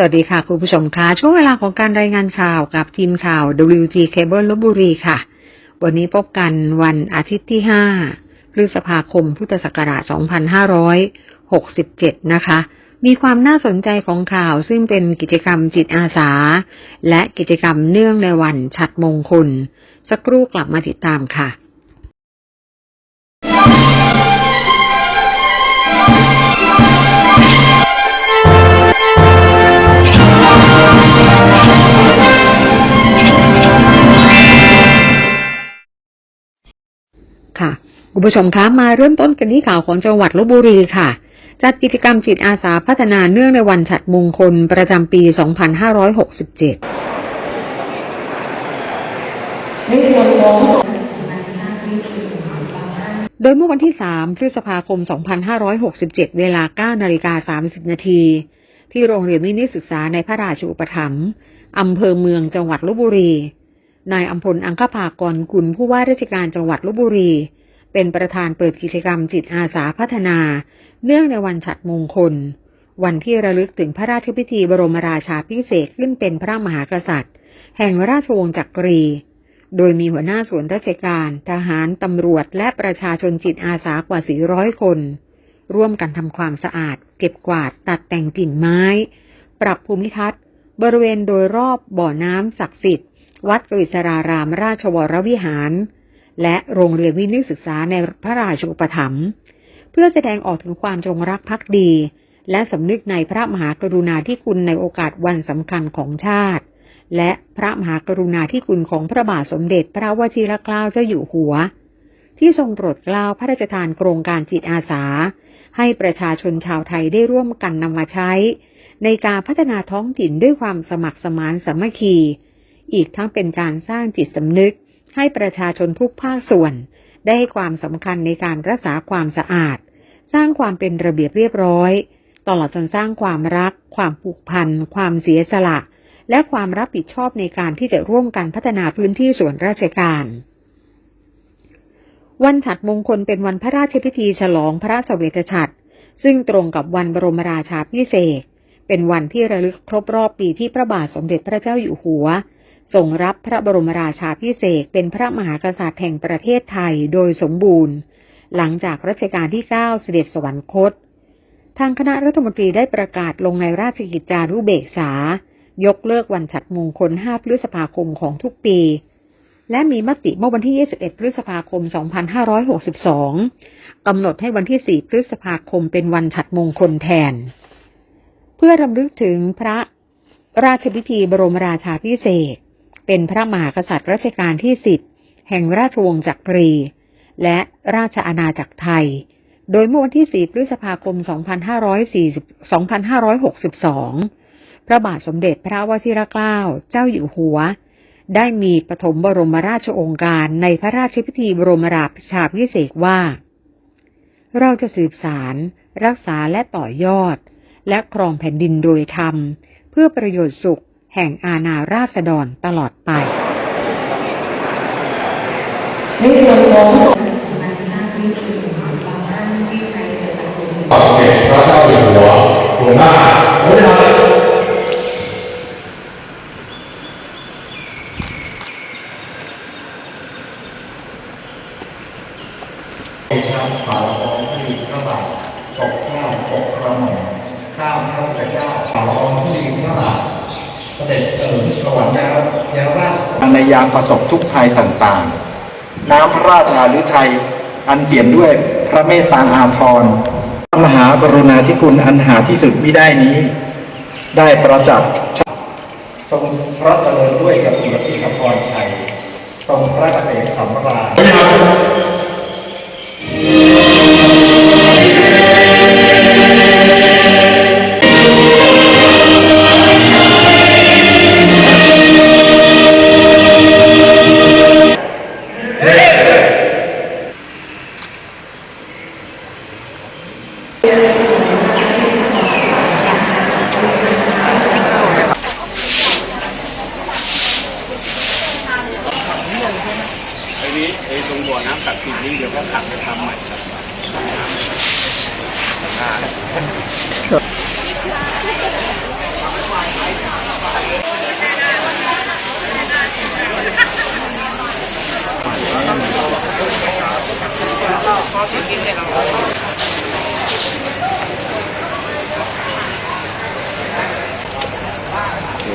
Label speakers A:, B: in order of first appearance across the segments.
A: สวัสดีค่ะ คุณผู้ชมคะช่วงเวลาของการรายงานข่าวกับทีมข่าว WG Cable ลบบุรีค่ะ วันนี้พบกันวันอาทิตย์ที่ 5 พฤษภาคม พุทธศักราช 2567 นะคะ มีความน่าสนใจของข่าวซึ่งเป็นกิจกรรมจิตอาสา และกิจกรรมเนื่องในวันฉัดมงคล สักครู่กลับมาติดตามค่ะ ค่ะ คุณผู้ชมคะ มาเริ่มต้นกันที่ข่าวของจังหวัดลบบุรีค่ะ จัดกิจกรรมจิตอาสาพัฒนาเนื่องในวันฉัดมงคลประจำปี 2567
B: ในส่วนของ
A: โดยเมื่อวันที่ 3 พฤษภาคม 2567 เวลา 9 นาฬิกา 30 นาที ที่โรงเรียนวินิศึกษาในพระราชอุปถัมภ์อำเภอเมืองจังหวัดลบบุรี นายอัมพลอังคภากรกุลผู้ว่าราชการจังหวัดลบบุรี เป็นประธานเปิดกิจกรรมจิตอาสาพัฒนา เนื่องในวันฉัดมงคล วันที่ระลึกถึงพระราชพิธีบรมราชาพิเศษขึ้นเป็นพระมหากษัตริย์ แห่งราชวงศ์จักรี โดยมีหัวหน้าส่วนราชการ ทหาร ตำรวจ และประชาชนจิตอาสากว่า 400 คน ร่วมกันทำความสะอาด เก็บกวาดตัดแต่งกิ่งไม้ ปรับภูมิทัศน์ บริเวณโดยรอบบ่อน้ำศักดิ์สิทธิ์ วัดกฤษรารามราชวรวิหาร และโรงเรียนวินิศึกษาในพระราชอุปถัมภ์เพื่อแสดงออกถึงความจงรักภักดี และสำนึกในพระมหากรุณาธิคุณในโอกาสวันสำคัญของชาติ และพระมหากรุณาธิคุณของพระบาทสมเด็จพระวชิรเกล้าเจ้าอยู่หัว ที่ทรงโปรดเกล้าพระราชทานโครงการจิตอาสา ให้ประชาชนชาวไทยได้ร่วมกันนำมาใช้ ในการพัฒนาท้องถิ่นด้วยความสมัครสมานสามัคคี อีกทั้งเป็นการสร้างจิตสำนึก ให้ประชาชนทุกภาคส่วน ได้ให้ความสำคัญในการรักษาความสะอาด สร้างความเป็นระเบียบเรียบร้อย ตลอดจนสร้างความรัก ความผูกพัน ความเสียสละ และความรับผิดชอบในการที่จะร่วมกันพัฒนาพื้นที่ส่วนราชการ วันฉัดมงคลเป็นวันพระราชพิธีฉลองพระสเวทฉัตรซึ่งตรงกับวันบรมราชาพิเศษ เป็นวันที่ระลึกครบรอบปีที่พระบาทสมเด็จพระเจ้าอยู่หัวทรงรับพระบรมราชาพิเศษเป็นพระมหากษัตริย์แห่งประเทศไทยโดยสมบูรณ์ หลังจากรัชกาลที่9เสด็จสวรรคต ทางคณะรัฐมนตรีได้ประกาศลงในราชกิจจานุเบกษา ยกเลิกวันฉัดมงคล5พฤษภาคมของทุกปี และมีมติเมื่อวันที่ 21 พฤษภาคม 2562 กำหนดให้วันที่ 4 พฤษภาคมเป็นวันฉัดมงคลแทน เพื่อรำลึกถึงพระราชพิธีบรมราชาพิเศษ เป็นพระมหากษัตริย์รัชกาลที่10แห่งราชวงศ์จักรี และราชอาณาจักรไทย โดยเมื่อวันที่ 4 พฤษภาคม 2540 2562 พระบาทสมเด็จพระวชิรเกล้า เจ้าอยู่หัว ได้มีปฐมบรมราชองค์การในพระราชพิธีบรมราชาพิเศษว่า เราจะสืบสาร รักษาและต่อยอด และครองแผ่นดินโดยธรรม เพื่อประโยชน์สุขแห่งอาณาราษฎรตลอดไป
B: ในส่วนของ
C: สมเด็จพระเจ้าอยู่หัวหัวหน้าหัวหน้าชาขาวของที่พระบาทปกเกล้าปกกระหม่อมข้าพระพุทธ เจ้าขาวของที่พระบาทเสด็จเอ่อสวรรค์แล้วแล้วราช
D: ในยามประสบทุกข์ภัยต่างๆ น้ำพระราชาฤทัยอันเปลี่ยนด้วยพระเมตตาอาทรมหากรุณาธิคุณอันหาที่สุดมิได้นี้ ได้ประจักษ์ โอ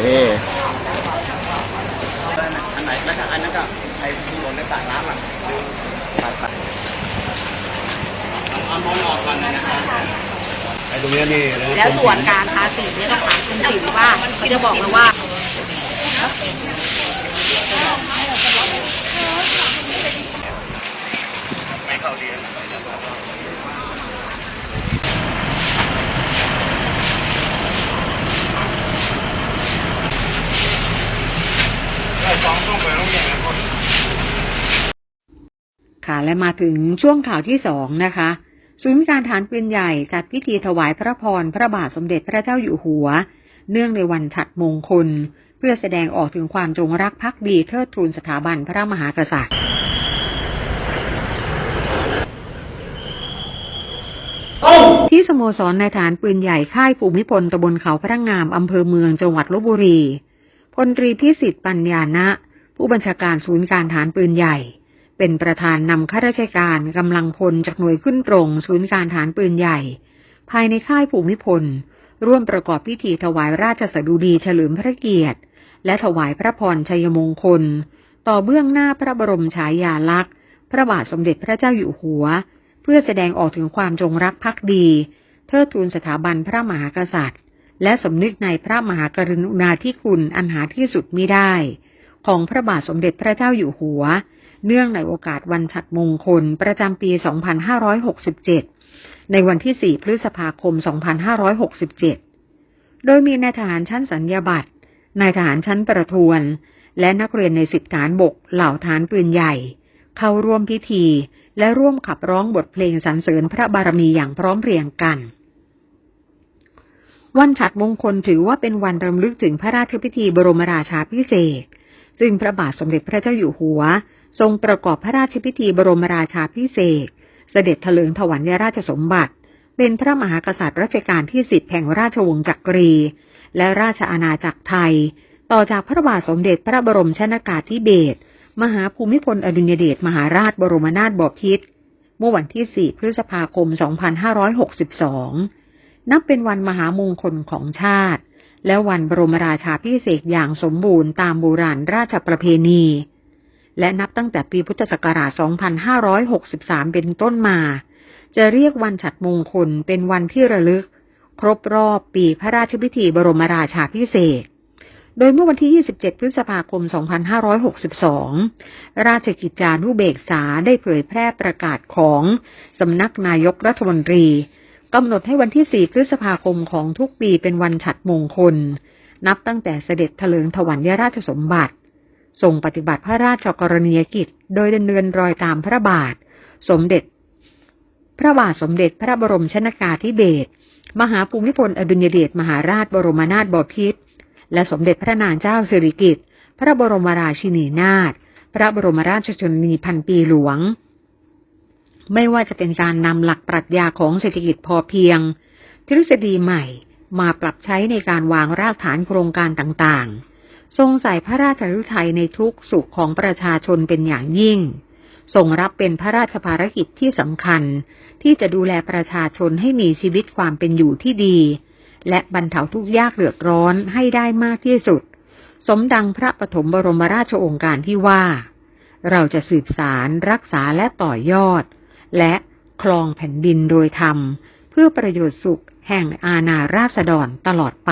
D: เค
E: อันไหนแล้วก็อันนั้นก็ไอ้ที่หล่นในสระน้ำอะไปไปเอามองออกก่อนนะไอ้ตรงนี้นี่
F: แล้วส่วนการทาสีเนี่ยต้องถามคุณสิวว่าเขาจะบอกเลยว่า
E: ไม่เข้าเรียนได้สองต้องไปโรงเรียนนะคน
A: ค่ะ และมาถึงช่วงข่าวที่สองนะคะศูนย์การฐานปืนใหญ่จัดพิธีถวายพระพร พระบาทสมเด็จพระเจ้าอยู่หัว เนื่องในวันฉัดมงคล เพื่อแสดงออกถึงความจงรักภักดีเทิดทูนสถาบันพระมหากษัตริย์ที่สโมสรในฐานปืนใหญ่ค่ายภูมิพลตำบลเขาพระงามอำเภอเมืองจังหวัดลบบุรีพลตรีพิสิทธิ์ปัญญานะ ผู้บัญชาการศูนย์การฐานปืนใหญ่ เป็นประธานนำข้าราชการกำลังพลจากหน่วยขึ้นตรง ศูนย์การฐานปืนใหญ่ ภายในค่ายภูมิพล ร่วมประกอบพิธีถวายราชสดุดีเฉลิมพระเกียรติ และถวายพระพรชัยมงคล ต่อเบื้องหน้าพระบรมฉายาลักษณ์ พระบาทสมเด็จพระเจ้าอยู่หัว เพื่อแสดงออกถึงความจงรักภักดี เทิดทูนสถาบันพระมหากษัตริย์ และสำนึกในพระมหากรุณาธิคุณอันหาที่สุดมิได้ ของพระบาทสมเด็จพระเจ้าอยู่หัว เนื่องในโอกาสวันฉัดมงคลประจำปี 2567 ในวันที่ 4 พฤษภาคม 2567 โดยมีนายทหารชั้นสัญญาบัตรนายทหารชั้นประทวน และนักเรียนในสิบฐานบกเหล่าฐานปืนใหญ่ เข้าร่วมพิธี และร่วมขับร้องบทเพลงสรรเสริญพระบารมีอย่างพร้อมเพรียงกันวันฉัดมงคลถือว่าเป็นวันรำลึกถึงพระราชพิธีบรมราชาพิเศษ ซึ่งพระบาทสมเด็จพระเจ้าอยู่หัว ทรงประกอบพระราชพิธีบรมราชาพิเศษ เสด็จเถลิงถวัลยราชสมบัติ เป็นพระมหากษัตริย์รัชกาลที่สิบแห่งราชวงศ์จักรี และราชอาณาจักรไทย ต่อจากพระบาทสมเด็จพระบรมชนากาธิเบศรมหาภูมิพลอดุลยเดชมหาราชบรมนาถบพิตรเมื่อวันที่ 4 พฤษภาคม 2562 นับเป็นวันมหามงคลของชาติ และวันบรมราชาพิเศษอย่างสมบูรณ์ตามโบราณราชประเพณี และนับตั้งแต่ปีพุทธศักราช 2563 เป็นต้นมา จะเรียกวันฉัดมงคลเป็นวันที่ระลึก ครบรอบปีพระราชพิธีบรมราชาพิเศษ โดยเมื่อวันที่ 27 พฤษภาคม 2562 ราชกิจจานุเบกษาได้เผยแพร่ประกาศของสำนักนายกรัฐมนตรีกำหนดให้วันที่ 4 พฤษภาคมของทุกปีเป็นวันฉัดมงคล นับตั้งแต่เสด็จเถลิงถวัลยราชสมบัติ ทรงปฏิบัติพระราชกรณียกิจ โดยดำเนินรอยตามพระบาท สมเด็จ พระบาทสมเด็จพระบรมชนากาธิเบศรมหาภูมิพลอดุลยเดชมหาราชบรมนาถบพิตรและสมเด็จพระนางเจ้าสิริกิติ์พระบรมราชินีนาถพระบรมราชชนนีพันปีหลวง ไม่ว่าจะเป็นการนำหลักปรัชญาของเศรษฐกิจพอเพียง ทฤษฎีใหม่มาปรับใช้ในการวางรากฐานโครงการต่างๆ ทรงใส่พระราชฤทัยในทุกสุขของประชาชนเป็นอย่างยิ่ง ทรงรับเป็นพระราชภารกิจที่สำคัญ ที่จะดูแลประชาชนให้มีชีวิตความเป็นอยู่ที่ดี และบรรเทาทุกข์ยากเดือดร้อนให้ได้มากที่สุด สมดังพระปฐมบรมราชโองการที่ว่า เราจะสืบสารรักษาและต่อยอด และคลองแผ่นดินโดยธรรม เพื่อประโยชน์สุขแห่งอาณาราษฎรตลอดไป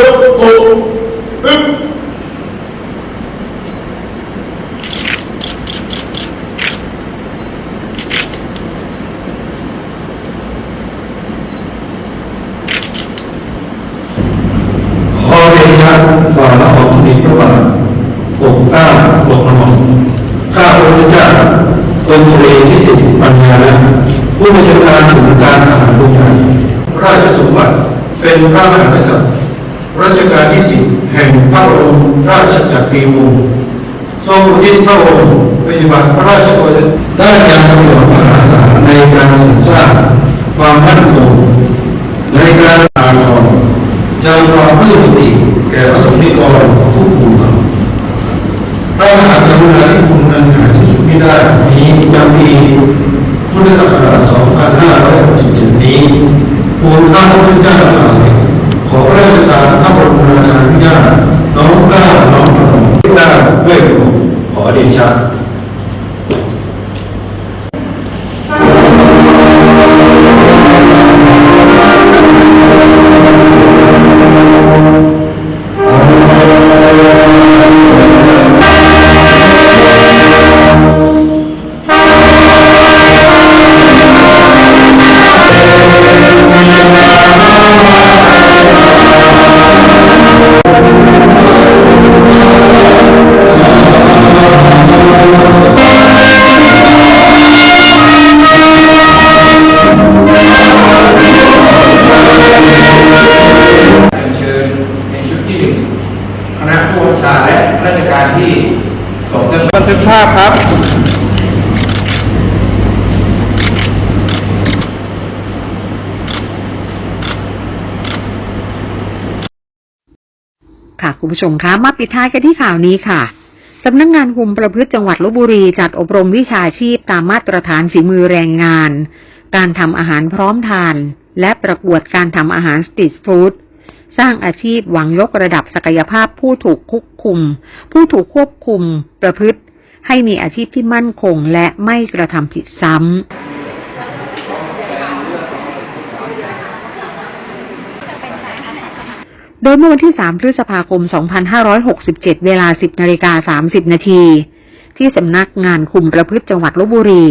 C: ยกปูอึ๊บ
G: ขอเดชะฝ่าละอองธุลีพระบาทปกเก้าปกกระหม่อมข้าพระพุทธเจ้าพลตรีนิสิตปัญญานะผู้บัญชาการศูนย์การทหารบกไทยราชสมบัติเป็นพระมหากษัตริย์ รัชกาลที่สิบแห่งพระองค์ราชจักรีวงศ์ทรงอุทิศพระองค์ปฏิบัติพระราชกรได้การประโยชน์มหาศาลในการสืบทรางความมั่นคงในการต่านออกจำความเพื่อปฏิแก่ประสงค์นิกรทุกหมู่ท่าพระมหากรุณาธิคุณอันหาที่สุดไม่ได้มีจำปีพุทธศักราช
H: 2567นี้ ควรข้าพเจ้า ด้
D: วยเกล้าพครับ
A: ค่ะคุณผู้ชมคะมาปิดท้ายกันที่ข่าวนี้ค่ะสำนักงงานคุมประพฤติจังหวัดลบบุรีจัดอบรมวิชาชีพตามมาตรฐานฝีมือแรงงาน การทำอาหารพร้อมทาน และประกวดการทำอาหารสตรีทฟู้ดสร้างอาชีพหวังยกระดับศักยภาพผู้ถูกควบคุม ผู้ถูกควบคุม ประพฤติ ให้มีอาชีพที่มั่นคงและไม่กระทำผิดซ้ำโดยเมื่อวันที่ 3 พฤษภาคม 2567 เวลา 10นาฬิกา30 นาที ที่สำนักงานคุมประพฤติจังหวัดลบบุรี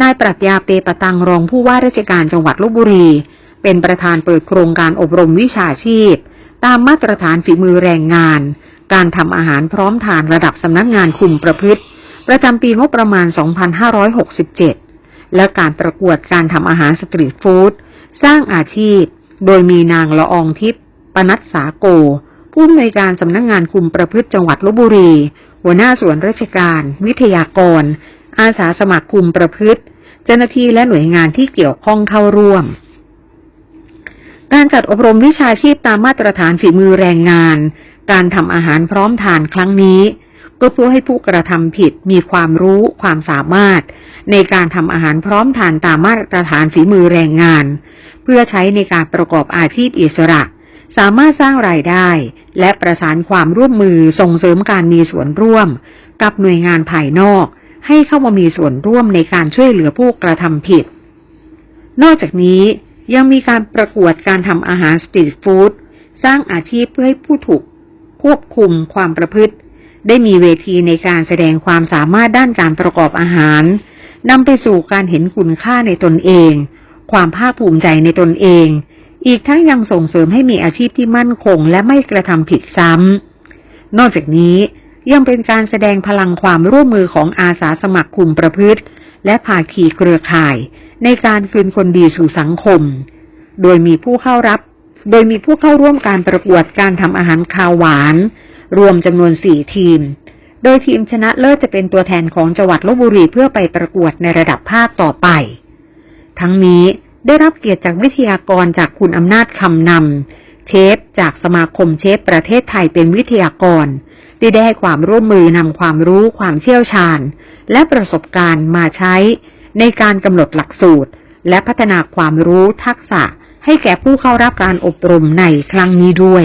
A: นายปรัชญาเปปตังรองผู้ว่าราชการจังหวัดลบบุรี เป็นประธานเปิดโครงการอบรมวิชาชีพ ตามมาตรฐานฝีมือแรงงาน การทำอาหารพร้อมทานระดับสำนักงานคุมประพฤติ ประจำปีงบประมาณ 2567 และการประกวดการทำอาหารสตรีทฟู้ดสร้างอาชีพ โดยมีนางละอองทิพย์ปนัดสาโก ผู้อำนวยการสำนักงงานคุมประพฤติจังหวัดลบบุรี หัวหน้าส่วนราชการ วิทยากร อาสาสมัครคุมประพฤติ เจ้าหน้าที่และหน่วยงานที่เกี่ยวข้องเข้าร่วม การจัดอบรมวิชาชีพตามมาตรฐานฝีมือแรงงาน การทำอาหารพร้อมทานครั้งนี้ ก็เพื่อให้ผู้กระทำผิดมีความรู้ความสามารถ ในการทำอาหารพร้อมทานตามมาตรฐานฝีมือแรงงาน เพื่อใช้ในการประกอบอาชีพอิสระ สามารถสร้างรายได้ และประสานความร่วมมือส่งเสริมการมีส่วนร่วม กับหน่วยงานภายนอก ให้เข้ามามีส่วนร่วมในการช่วยเหลือผู้กระทำผิด นอกจากนี้ยังมีการประกวดการทำอาหารสตรีทฟู้ดสร้างอาชีพเพื่อให้ผู้ถูกควบคุมความประพฤติ ได้มีเวทีในการแสดงความสามารถด้านการประกอบอาหารนำไปสู่การเห็นคุณค่าในตนเอง ความภาคภูมิใจในตนเอง อีกทั้งยังส่งเสริมให้มีอาชีพที่มั่นคงและไม่กระทำผิดซ้ำ นอกจากนี้ยังเป็นการแสดงพลังความร่วมมือของอาสาสมัครคุมประพฤติ และภาคีเครือข่าย ในการคืนคนดีสู่สังคม โดยมีผู้เข้ารับ โดยมีผู้เข้าร่วมการประกวดการทำอาหารคาวหวาน รวมจำนวนสี่ทีม โดยทีมชนะเลิศจะเป็นตัวแทนของจังหวัดลบบุรีเพื่อไปประกวดในระดับภาคต่อไป ทั้งนี้ได้รับเกียรติจากวิทยากรจากคุณอำนาจคำนำเชฟจากสมาคมเชฟประเทศไทยเป็นวิทยากรที่ได้ให้ความร่วมมือนำความรู้ความเชี่ยวชาญ และประสบการณ์มาใช้ ในการกำหนดหลักสูตร และพัฒนาความรู้ทักษะ ให้แก่ผู้เข้ารับการอบรมในครั้งนี้ด้วย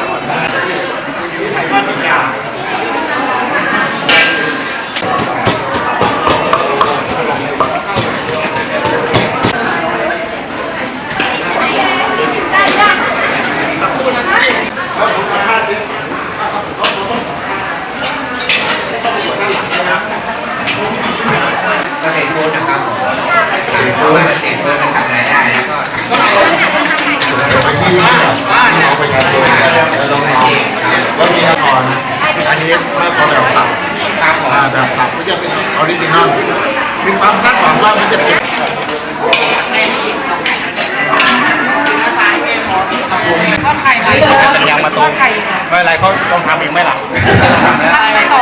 G: สภาพองแบบสับอ่าแบบสับ
I: ก็จะเป็นออริจินอลมีความคาดหวัง
C: ว่ามันจะเป็น
F: ทอดไข่ไหม
E: ยังมาตูม
F: ไม่
E: อะไรเขาต้องทำอีกไหมล่ะทำ
F: อะไรต่อ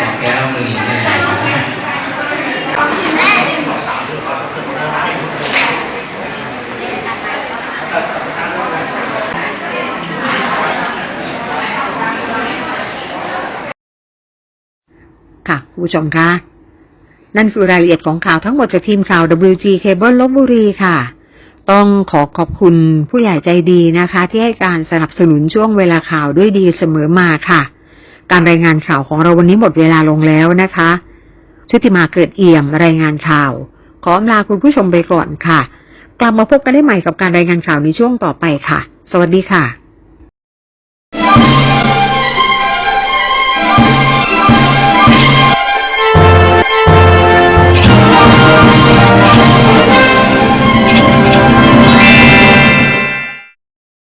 I: ของแก้วมือใช่ไหม
A: ค่ะคุณผู้ชมคะนั่นคือรายละเอียดของข่าวทั้งหมดจากทีมข่าว WG Cable ลบบุรีค่ะ ต้องขอขอบคุณผู้ใหญ่ใจดีนะคะ ที่ให้การสนับสนุนช่วงเวลาข่าวด้วยดีเสมอมาค่ะ การรายงานข่าวของเราวันนี้หมดเวลาลงแล้วนะคะชุติมาเกิดเอี่ยมรายงานข่าว ขออำลาคุณผู้ชมไปก่อนค่ะ กลับมาพบกันได้ใหม่กับการรายงานข่าวในช่วงต่อไปค่ะ สวัสดีค่ะ